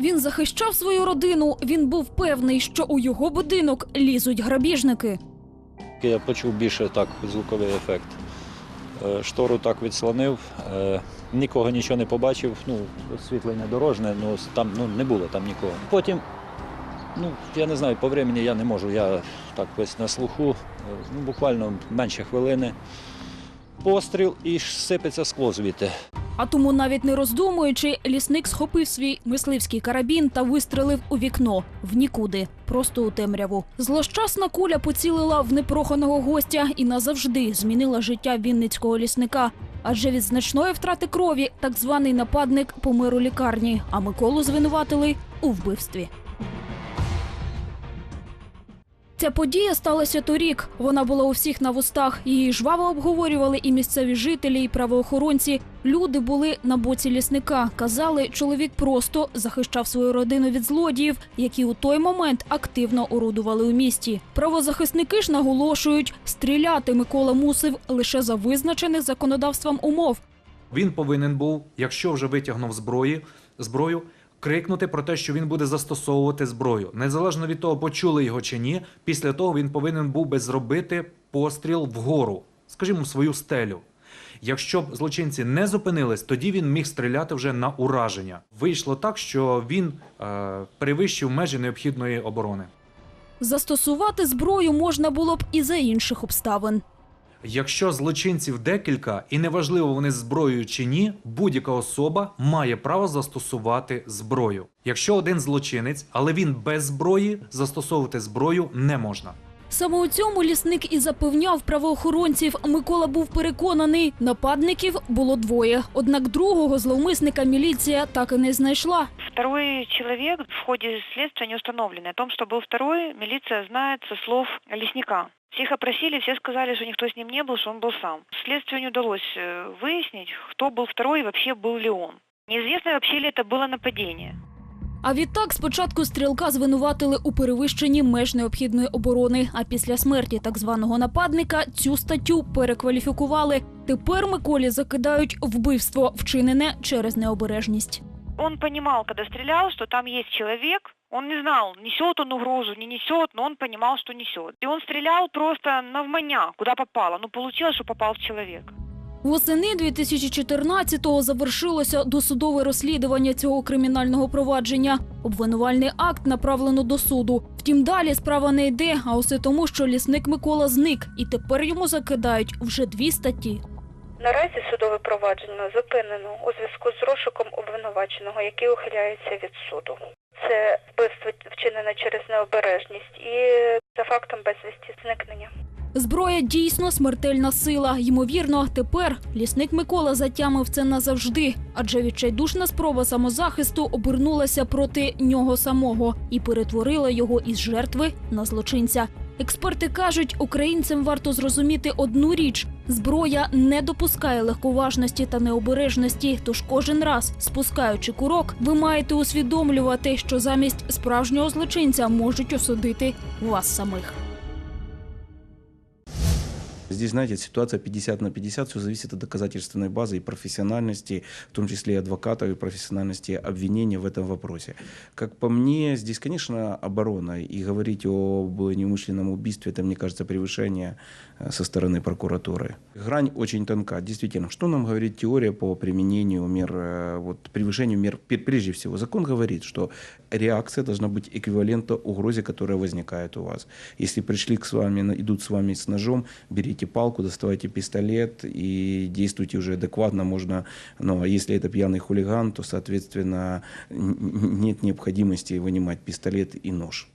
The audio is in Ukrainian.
Він захищав свою родину. Він був певний, що у його будинок лізуть грабіжники. Я почув більше так звуковий ефект. Е, Штору так відслонив, е, нікого нічого не побачив. Ну, освітлення дорожне, ну там ну, не було там нікого. Потім, ну я не знаю, по времени я не можу. Я так весь на слуху, е, ну буквально менше хвилини. Постріл і сипеться скло звідти. А тому, навіть не роздумуючи, лісник схопив свій мисливський карабін та вистрелив у вікно в нікуди, просто у темряву. Злощасна куля поцілила в непроханого гостя і назавжди змінила життя вінницького лісника. Адже від значної втрати крові так званий нападник помер у лікарні, а Миколу звинуватили у вбивстві. Ця подія сталася торік. Вона була у всіх на вустах. Її жваво обговорювали і місцеві жителі, і правоохоронці. Люди були на боці лісника. Казали, чоловік просто захищав свою родину від злодіїв, які у той момент активно орудували у місті. Правозахисники ж наголошують, стріляти Микола мусив лише за визначених законодавством умов. Він повинен був, якщо вже витягнув зброї, зброю, крикнути про те, що він буде застосовувати зброю. Незалежно від того, почули його чи ні, після того він повинен був би зробити постріл вгору, скажімо, в свою стелю. Якщо б злочинці не зупинились, тоді він міг стріляти вже на ураження. Вийшло так, що він е, перевищив межі необхідної оборони. Застосувати зброю можна було б і за інших обставин. Якщо злочинців декілька, і неважливо вони зброєю чи ні, будь-яка особа має право застосувати зброю. Якщо один злочинець, але він без зброї, застосовувати зброю не можна. Саме у цьому лісник і запевняв правоохоронців. Микола був переконаний, нападників було двоє. Однак другого зловмисника міліція так і не знайшла. Второй человек в ходе следствия не установлен. О том, что был второй, милиция знает со слов лесника. Всех опросили, все сказали, что никто с ним не был, что он был сам. Следствию не удалось э, выяснить, кто был второй и вообще был ли он. Неизвестно, вообще ли это было нападение. А відтак спочатку стрілка звинуватили у перевищенні меж необхідної оборони. А після смерті так званого нападника цю статтю перекваліфікували. Тепер Миколі закидають вбивство, вчинене через необережність. Он понимал, когда стрелял, что там есть человек. Он не знал, несет он угрозу, не несет, но он понимал, что несет. И он стрелял просто навманя, куда попало. Ну, получилось, что попал в человека. Восени 2014-го завершилося досудове розслідування цього кримінального провадження. Обвинувальний акт направлено до суду. Втім, далі справа не йде, а усе тому, що лісник Микола зник, і тепер йому закидають вже дві статті. Наразі судове провадження зупинено у зв'язку з розшуком обвинуваченого, який ухиляється від суду. Це вбивство вчинене через необережність і за фактом безвісті зникнення. Зброя дійсно смертельна сила. Ймовірно, тепер лісник Микола затямив це назавжди, адже відчайдушна спроба самозахисту обернулася проти нього самого і перетворила його із жертви на злочинця. Експерти кажуть, українцям варто зрозуміти одну річ: зброя не допускає легковажності та необережності. Тож кожен раз, спускаючи курок, ви маєте усвідомлювати, що замість справжнього злочинця можуть осудити вас самих. Здесь, знаете, ситуация 50 на 50, все зависит от доказательственной базы и профессиональности, в том числе и адвокатов, и профессиональности обвинения в этом вопросе. Как по мне, здесь, конечно, оборона, и говорить об неумышленном убийстве, это, мне кажется, превышение э, со стороны прокуратуры. Грань очень тонка, действительно. Что нам говорит теория по применению мер, э, вот, превышению мер? Пр- Прежде всего, закон говорит, что реакция должна быть эквивалентна угрозе, которая возникает у вас. Если пришли к с вами, идут с вами с ножом, берите палку, доставайте пистолет и действуйте уже адекватно. Можно, ну, а если это пьяный хулиган, то, соответственно, нет необходимости вынимать пистолет и нож.